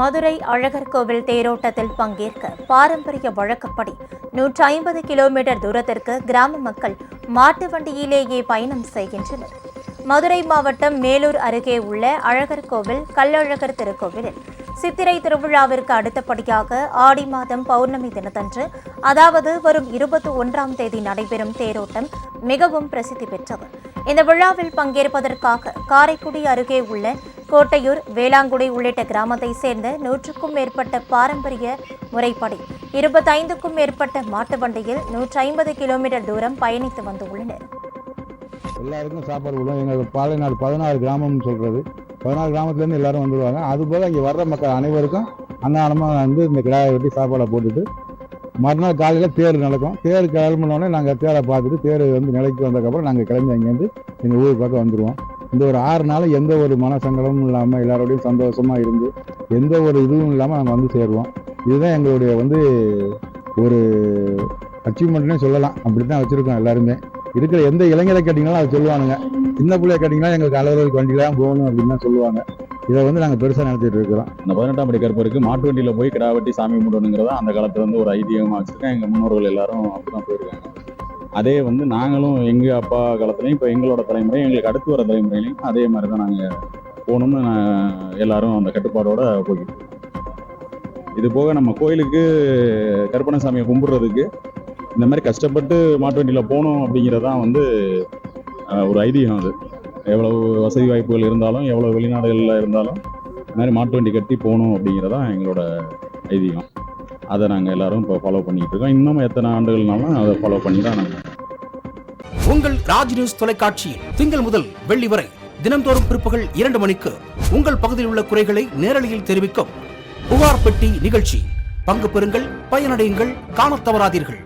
மதுரை அழகர் கோவில் தேரோட்டத்தில் பங்கேற்க பாரம்பரிய வழக்கப்படி நூற்றி ஐம்பது கிலோமீட்டர் தூரத்திற்கு கிராம மக்கள் மாட்டு வண்டியிலேயே பயணம் செய்கின்றனர். மதுரை மாவட்டம் மேலூர் அருகே உள்ள அழகர் கோவில் கல்லழகர் திருக்கோவிலில் சித்திரை திருவிழாவிற்கு அடுத்தபடியாக ஆடி மாதம் பௌர்ணமி தினத்தன்று அதாவது வரும் இருபத்தி ஒன்றாம் தேதி நடைபெறும் தேரோட்டம் மிகவும் பிரசித்தி பெற்றது. இந்த விழாவில் பங்கேற்பதற்காக காரைக்குடி அருகே உள்ள கோட்டையூர் வேளாங்குடி உள்ளிட்ட கிராமத்தை சேர்ந்த நூற்றுக்கும் மேற்பட்ட பாரம்பரிய முறைப்படி இருபத்தைந்துக்கும் மேற்பட்ட மாட்டு வண்டியில் நூற்றி ஐம்பது கிலோமீட்டர் தூரம் பயணித்து வந்துள்ளனர். எல்லாருக்கும் சாப்பாடு கொடுவோம் எங்கள் பாலைநாடு பதினாறு கிராமம்னு சொல்கிறது பதினாறு கிராமத்துலேருந்து எல்லாரும் வந்துடுவாங்க அதுபோல் இங்கே வர்ற மக்கள் அனைவருக்கும் அன்னதானமாக வந்து இந்த கிடாயை வெட்டி சாப்பாடை போட்டுட்டு மறுநாள் காலையில் தேர் நடக்கும். தேர் கிளம்பினோடனே நாங்கள் தேரை பார்த்துட்டு தேர் வந்து நிலைக்கு வந்ததுக்கப்புறம் நாங்கள் கிளம்பி அங்கேருந்து எங்கள் ஊர் பக்கம் வந்துடுவோம் இந்த ஒரு ஆறு நாள் எந்த ஒரு மன சங்கடமும் இல்லாமல் எல்லாரோடையும் சந்தோஷமாக இருந்து எந்த ஒரு இதுவும் இல்லாமல் நாங்கள் வந்து சேருவோம். இதுதான் எங்களுடைய வந்து ஒரு அச்சீவ்மெண்ட்னே சொல்லலாம். அப்படி தான் வச்சுருக்கோம் எல்லாருமே. இருக்கிற எந்த இளைஞரை கேட்டிங்கனாலும் அதை சொல்லுவானுங்க. சின்ன பிள்ளைய கேட்டிங்கன்னா எங்களுக்கு அலுவலக வண்டியில தான் போகணும் அப்படின்னு தான் சொல்லுவாங்க. இதை வந்து நாங்கள் பெருசாக நடத்திட்டு இருக்கிறோம். அந்த பதினெட்டாம் படி கருப்பருக்கு மாட்டு வண்டியில் போய் கிடா வெட்டி சாமி கும்பிடணுங்கிறதா அந்த காலத்தில் வந்து ஒரு ஐதீகமாக வச்சுருக்கேன் எங்கள் முன்னோர்கள் எல்லாரும் அப்படி தான் போயிருக்காங்க. அதே வந்து நாங்களும் எங்கள் அப்பா காலத்துலையும் இப்போ எங்களோட தலைமுறையும் எங்களுக்கு அடுத்து வர தலைமுறையிலையும் அதே மாதிரி தான் நாங்கள் போகணும்னு நான் எல்லாரும் அந்த கட்டுப்பாடோட போய்கிட்டு இது போக நம்ம கோயிலுக்கு கருப்பண சாமியை கும்பிடுறதுக்கு இந்த மாதிரி கஷ்டப்பட்டு மாட்டு வண்டியில் போகணும் அப்படிங்கிறதான் வந்து ஒரு ஐதீகம் அது. எவ்வளவு வசதி வாய்ப்புகள் இருந்தாலும் எவ்வளவு வெளிநாடுகளில் இருந்தாலும் இந்த மாதிரி மாட்டு வண்டி கட்டி போகணும் அப்படிங்கிறதான் எங்களோட ஐதீகம். அதை நாங்கள் எல்லாரும் இப்போ ஃபாலோ பண்ணிக்கிட்டு இருக்கோம். இன்னும் எத்தனை ஆண்டுகள்னாலும் அதை ஃபாலோ பண்ணி தான் நாங்கள் உங்கள் ராஜ் நியூஸ் தொலைக்காட்சியில் திங்கள் முதல் வெள்ளி வரை தினந்தோறும் பிற்பகல் இரண்டு மணிக்கு உங்கள் பகுதியில் உள்ள குறைகளை நேரலையில் தெரிவிக்கும் புகார் பெட்டி நிகழ்ச்சி. பங்கு பெறுங்கள் பயனடையுங்கள் காணத் தவறாதீர்கள்.